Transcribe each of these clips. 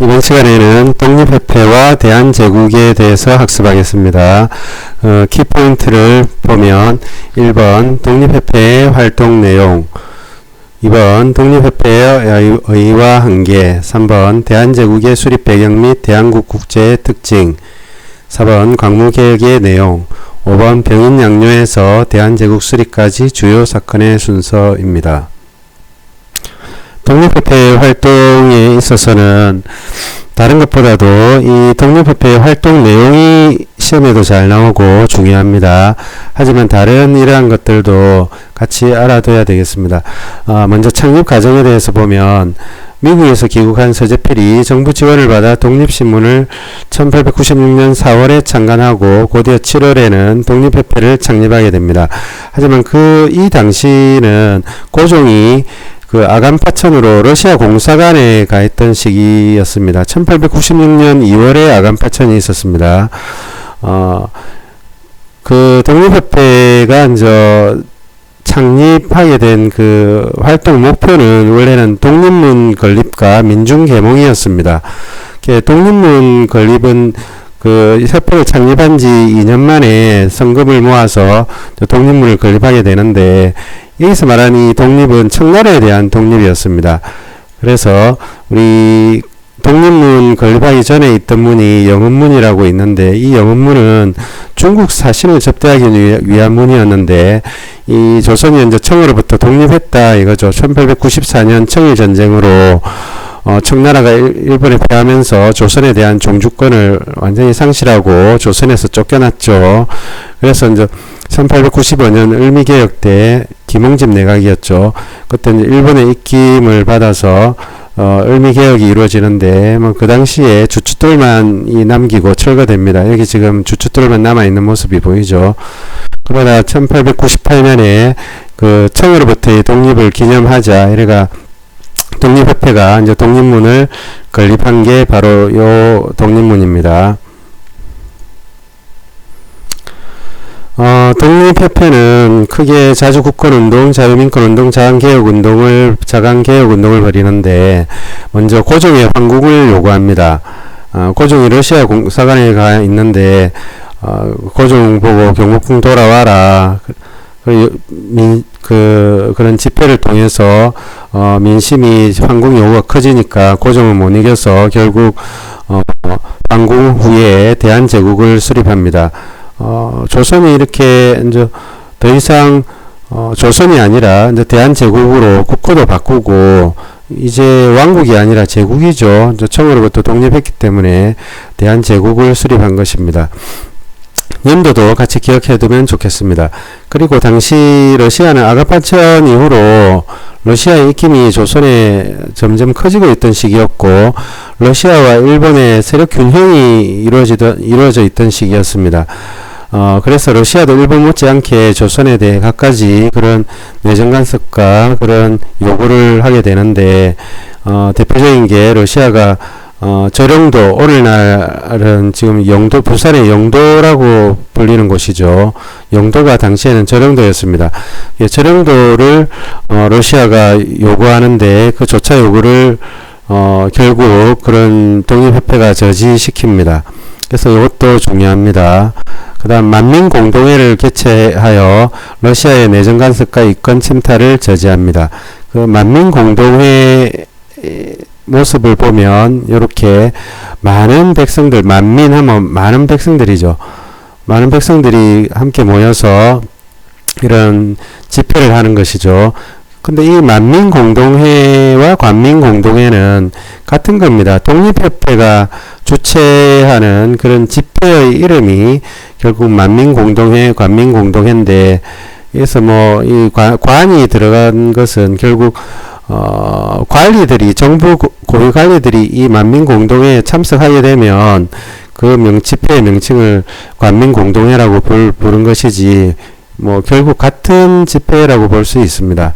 이번 시간에는 독립협회와 대한제국에 대해서 학습하겠습니다. 어, 키포인트를 보면 1번 독립협회의 활동 내용 2번 독립협회의 의의와 한계 3번 대한제국의 수립 배경 및 대한국 국제의 특징 4번 광무개혁의 내용 5번 병인 양료에서 대한제국 수립까지 주요 사건의 순서입니다. 독립협회 활동에 있어서는 다른 것보다도 이 독립협회 활동 내용이 시험에도 잘 나오고 중요합니다. 하지만 다른 이러한 것들도 같이 알아둬야 되겠습니다. 어, 먼저 창립 과정에 대해서 보면 미국에서 귀국한 서재필이 정부 지원을 받아 독립신문을 1896년 4월에 창간하고 곧이어 7월에는 독립협회를 창립하게 됩니다. 하지만 그 이 당시는 고종이 그 아간파천으로 러시아 공사관에 가 있던 시기였습니다. 1896년 2월에 아간파천이 있었습니다. 어, 그 독립협회가 이제 창립하게 된 그 활동 목표는 원래는 독립문 건립과 민중 계몽이었습니다. 독립문 건립은 그 협회를 창립한 지 2년 만에 성금을 모아서 독립문을 건립하게 되는데 여기서 말하는 이 독립은 청나라에 대한 독립이었습니다. 그래서 우리 독립문 건립하기 전에 있던 문이 영은문이라고 있는데 이 영은문은 중국 사신을 접대하기 위한 문이었는데 이 조선이 이제 청으로부터 독립했다 이거죠. 1894년 청일 전쟁으로 어, 청나라가 일, 본에 패하면서 조선에 대한 종주권을 완전히 상실하고 조선에서 쫓겨났죠. 그래서 이제 1895년 을미개혁 때 김홍집 내각이었죠. 그때 일본의 입김을 받아서 어, 을미 개혁이 이루어지는데 뭐 그 당시에 주춧돌만이 남기고 철거됩니다. 여기 지금 주춧돌만 남아 있는 모습이 보이죠. 그러나 1898년에 그 청으로부터의 독립을 기념하자 이래가 독립협회가 이제 독립문을 건립한 게 바로 요 독립문입니다. 어, 독립협회는 크게 자주 국권운동, 자유민권운동, 자강개혁운동을, 자강개혁운동을 벌이는데, 먼저 고종의 황국을 요구합니다. 어, 고종이 러시아 공사관에 가 있는데, 어, 고종 보고 경복궁 돌아와라. 그, 민, 그, 그런 집회를 통해서, 어, 민심이 황국 요구가 커지니까 고종을 못 이겨서 결국, 어, 황국 후에 대한제국을 수립합니다. 어, 조선이 이렇게 이제 더 이상 어, 조선이 아니라 이제 대한제국으로 국호도 바꾸고 이제 왕국이 아니라 제국이죠. 이제 청으로부터 독립했기 때문에 대한제국을 수립한 것입니다. 연도도 같이 기억해 두면 좋겠습니다. 그리고 당시 러시아는 아가파천 이후로 러시아의 입김이 조선에 점점 커지고 있던 시기였고 러시아와 일본의 세력 균형이 이루어지던, 이루어져 있던 시기였습니다. 어, 그래서 러시아도 일본 못지않게 조선에 대해 갖가지 그런 내정 간섭과 그런 요구를 하게 되는데, 어, 대표적인 게 러시아가 어, 저령도, 오늘날은 지금 영도, 부산의 영도라고 불리는 곳이죠. 영도가 당시에는 저령도였습니다. 예, 저령도를, 어, 러시아가 요구하는데 그 조차 요구를, 어, 결국 그런 독립협회가 저지시킵니다. 그래서 이것도 중요합니다. 그 다음 만민공동회를 개최하여 러시아의 내정 간섭과 이권 침탈을 저지합니다. 그 만민공동회 모습을 보면 이렇게 많은 백성들 만민하면 많은 백성들이죠. 많은 백성들이 함께 모여서 이런 집회를 하는 것이죠. 근데 이 만민공동회와 관민공동회는 같은 겁니다. 독립협회가 주최하는 그런 집회의 이름이 결국 만민공동회, 관민공동회인데, 그래서 뭐, 이 관이 들어간 것은 결국, 어, 관리들이, 정부 고위 관리들이 이 만민공동회에 참석하게 되면 그 명, 집회의 명칭을 관민공동회라고 불, 부른 것이지, 뭐, 결국 같은 집회라고 볼 수 있습니다.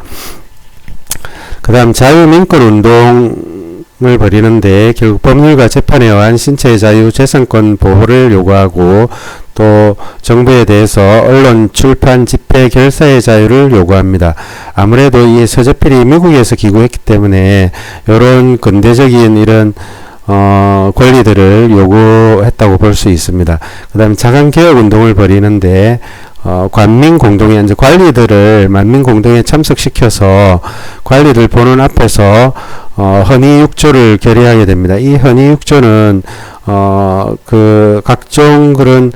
그 다음 자유민권운동, 을 벌이는데 결국 법률과 재판에 의한 신체의 자유, 재산권 보호를 요구하고 또 정부에 대해서 언론, 출판, 집회, 결사의 자유를 요구합니다. 아무래도 이 서재필이 미국에서 기구했기 때문에 이런 근대적인 이런 어, 권리들을 요구했다고 볼 수 있습니다. 그 다음에 자강 개혁 운동을 벌이는데 어, 관민 공동회 이제 관리들을 만민 공동회에 참석시켜서 관리들 보는 앞에서 어, 헌의 육조를 결의하게 됩니다. 이 헌의 육조는 어, 그 각종 그런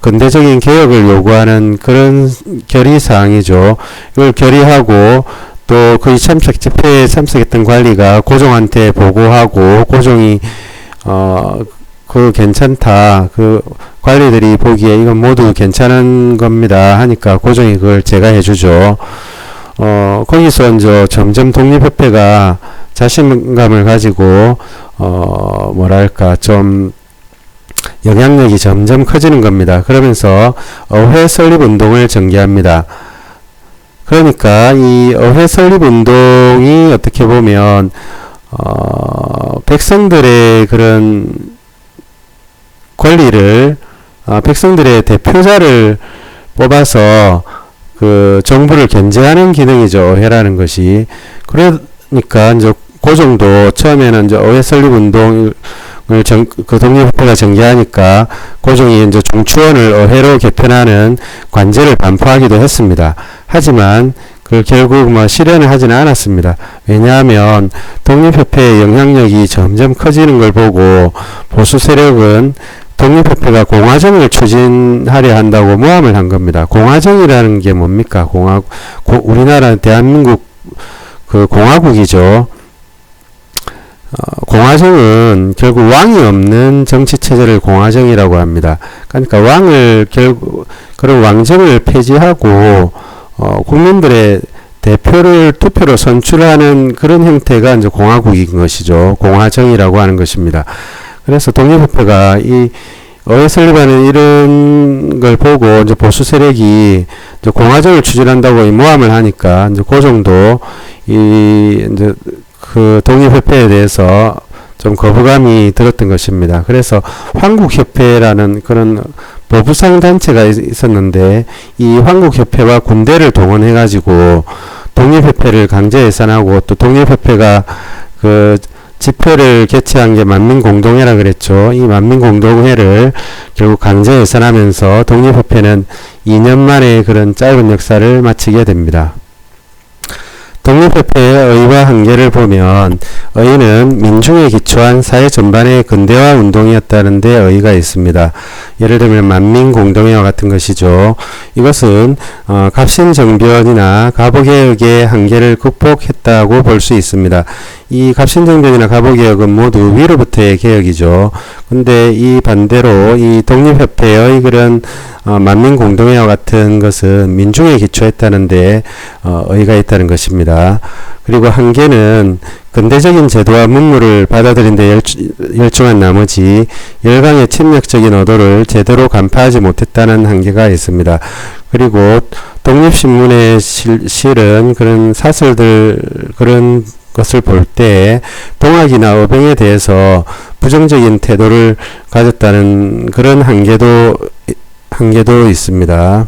근대적인 개혁을 요구하는 그런 결의 사항이죠. 이걸 결의하고 또 거의 참석 집회에 참석했던 관리가 고종한테 보고하고 고종이 어 그 괜찮다 그 관리들이 보기에 이건 모두 괜찮은 겁니다 하니까 고종이 그걸 제가 해주죠. 어 거기서 이제 점점 독립협회가 자신감을 가지고 어 뭐랄까 좀 영향력이 점점 커지는 겁니다. 그러면서 어회 설립 운동을 전개합니다. 그러니까 이 어회 설립 운동이 어떻게 보면 어, 백성들의 그런 권리를 어, 백성들의 대표자를 뽑아서 그 정부를 견제하는 기능이죠. 어회라는 것이. 그러니까 이제 그 정도 처음에는 이제 어회 설립 운동을 정, 그 독립협회가 전개하니까 고종이 이제 종추원을 어회로 개편하는 관제를 반포하기도 했습니다. 하지만 그 결국 뭐 실현을 하지는 않았습니다. 왜냐하면 독립협회의 영향력이 점점 커지는 걸 보고 보수 세력은 독립협회가 공화정을 추진하려 한다고 모함을 한 겁니다. 공화정이라는 게 뭡니까? 공화, 고, 우리나라 대한민국 그 공화국이죠. 어, 공화정은 결국 왕이 없는 정치 체제를 공화정이라고 합니다. 그러니까 왕을 결국 그런 왕정을 폐지하고 어, 국민들의 대표를 투표로 선출하는 그런 형태가 이제 공화국인 것이죠. 공화정이라고 하는 것입니다. 그래서 독립협회가 이 설립하는 이런 걸 보고 이제 보수 세력이 이제 공화정을 추진한다고 이 모함을 하니까 이제 그 정도 이 이제 그 독립협회에 대해서 좀 거부감이 들었던 것입니다. 그래서 황국협회라는 그런 보부상 단체가 있었는데 이 황국협회와 군대를 동원해가지고 독립협회를 강제 해산하고 또 독립협회가 그 집회를 개최한 게 만민공동회라 그랬죠. 이 만민공동회를 결국 강제 해산하면서 독립협회는 2년 만에 그런 짧은 역사를 마치게 됩니다. 독립협회의 의와 한계를 보면 의는 민중에 기초한 사회 전반의 근대화 운동이었다는 데 의의가 있습니다. 예를 들면 만민공동회와 같은 것이죠. 이것은 어, 갑신정변이나 가보개혁의 한계를 극복했다고 볼 수 있습니다. 이 갑신정변이나 가보개혁은 모두 위로부터의 개혁이죠. 근데 이 반대로 이 독립협회의 그런 어, 만민공동회와 같은 것은 민중에 기초했다는데 어, 의의가 있다는 것입니다. 그리고 한계는 근대적인 제도와 문물을 받아들인 데 열중 한 나머지 열강의 침략적인 의도를 제대로 간파하지 못했다는 한계가 있습니다. 그리고 독립신문에 실, 실은 그런 사설들 그런 것을 볼 때 동학이나 어병에 대해서 부정적인 태도를 가졌다는 그런 한계도 한계도 있습니다.